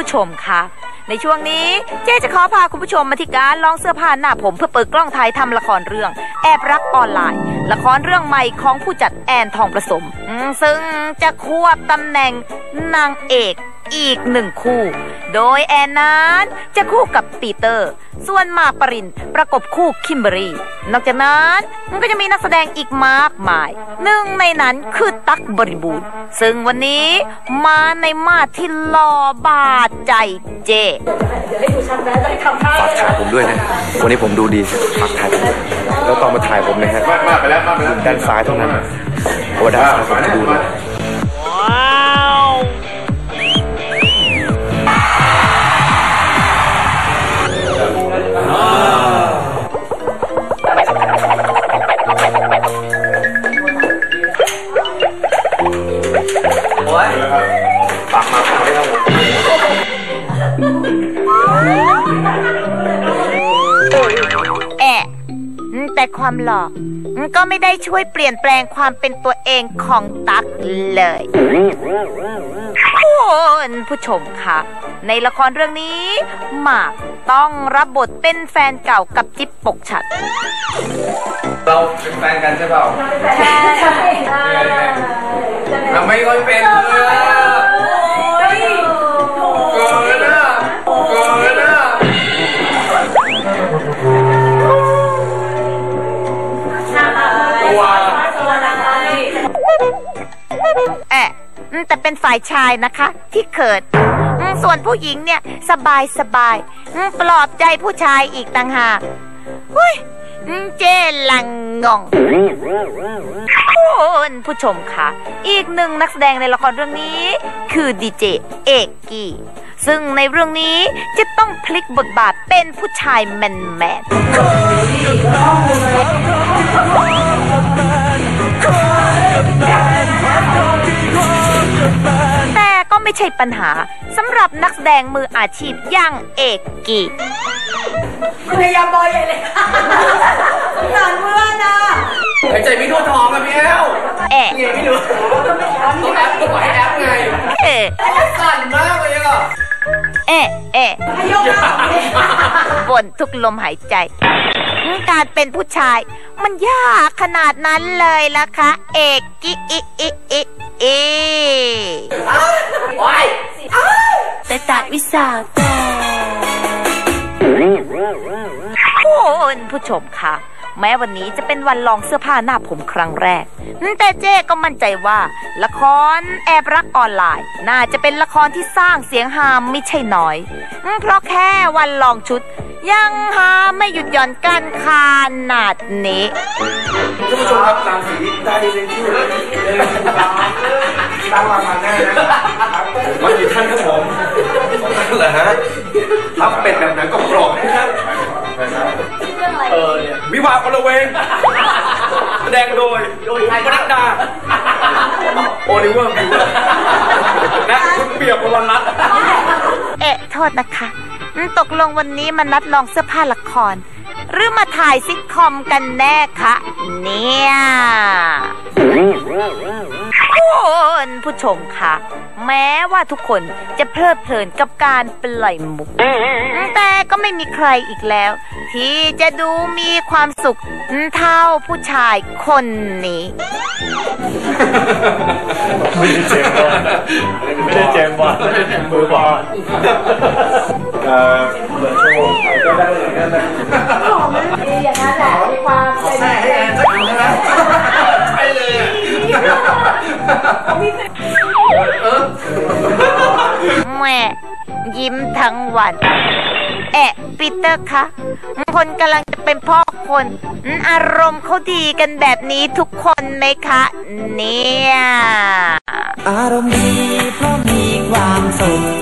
ผู้ชมคะในช่วงนี้เจ๊จะขอพาคุณผู้ชมมาที่การลองเสื้อผ้าหน้าผมเพื่อเปิดกล้องถ่ายทำละครเรื่อง แอบรักออนไลน์ ละครเรื่องใหม่ของผู้จัดแอนทองประสมอืมซึ่งจะควบตำแหน่งนางเอก อีกหนึ่งคู่ โดยแอนนั้นจะคู่กับปีเตอร์ ส่วนหมากปรินประกบคู่คิมเบอรี่ นอกจากนั้นมันก็จะมีนักแสดงอีกมากมาย หนึ่งในนั้นคือตั๊กบริบูรณ์ ซึ่งวันนี้มาในมาดที่หล่อบาดใจเจฝากถ่ายผมด้วยนะ วันนี้ผมดูดีฝากถ่ายผมด้วยแล้วตอนมาถ่ายผมนะฮะมากไปแล้วมากไปแล้วด้านซ้ายเท่านั้นเพราะว่าด้านซ้ายผมจะดูนะฝ ความหล่ออืมก็ไม่ได้ช่วยเปลี่ยนแปลงความเป็นตัวเองของตั๊กเลยคุณผู้ชมคะในละครเรื่องนี้หมากต้องรับบทเป็นแฟนเก่ากับจิ๊บปกฉัดเราเป็นแฟนกันใช่เปล่าทำไมค่อยเป็น แต่เป็นฝ่ายชายนะคะ ที่เขินส่วนผู้หญิงเนี่ยสบายสบายปลอบใจผู้ชายอีกต่างหากหุ้ยเจลังงงคุณผู้ชมคะอีกหนึ่งนักแสดงในละครเรื่องนี้ คือดีเจเอกกี้ซึ่งในเรื่องนี้จะต้องพลิกบทบาทเป็นผู้ชายแมนแมน ช่ปัญหาสำหรับนักแสดงมืออาชีพอย่างเอกกีพยายามบอยใหญ่เลยสงสารเพื่อนนะหายใจไม่ทั่วท้องอะพี่แอลแอะไงไม่รู้ต้องแอปต้องปล่อยให้แอปไงเอะสั่นมากเลยอะเอะเอะให้ยกหน้าบ่นทุกลมหายใจการเป็นผู้ชาย มันยากขนาดนั้นเลยล่ะคะ เอกกีอิอิอิ อิโอ้ยแต่ตัดวิสาแต่คุณผู้ชมคะแม้วันนี้จะเป็นวันลองเสื้อผ้าหน้าผมครั้งแรก แต่เจ๊ก็มั่นใจว่า ละครแอบรักออนไลน์ น่าจะเป็นละครที่สร้างเสียงฮามไม่ใช่น้อย เพราะแค่วันลองชุด ยังฮาไม่หยุดหย่อนกันขนาดนี้ท่านผู้ชมครับตามสีได้เลยที่ ตั้งรางวัลได้นะมากี่ท่านครับผมเหรอฮะรับเป็ดแบบไหนก็กรอบนะครับเออเนี่ยวิวาห์คนละเวงแสดงโดยโดยใครก็นักดาโอลิเวอร์บิวและคุณเปียกพลรัตน์เอ๊ะโทษนะคะอืมตกลงวันนี้มานัดลองเสื้อผ้าละคร หรือมาถ่ายซิทคอมกันแน่คะเนี่ย คุณผู้ชมคะแม้ว่าทุกคนจะเพลิดเพลินกับการปล่อยมุก แต่ก็ไม่มีใครอีกแล้ว ที่จะดูมีความสุขเท่าผู้ชายคนนี้ ไม่ได้เจมบอลไม่ได้เจมบอลไม่ได้มือบอลเอ่อเหมือนโชว์ก็ได้เหมือนกันนะดีอย่างนั้นแหละมีความเป็น ใช่ให้แอนสักคำนะใช่เลยอะเออแม่ยิ้มทั้งวัน แอะปีเตอร์คะ คนกำลังจะเป็นพ่อคนอืมอารมณ์เขาดีกันแบบนี้ทุกคนไหมคะ เนี่ย อารมณ์ดีเพราะมีความสุข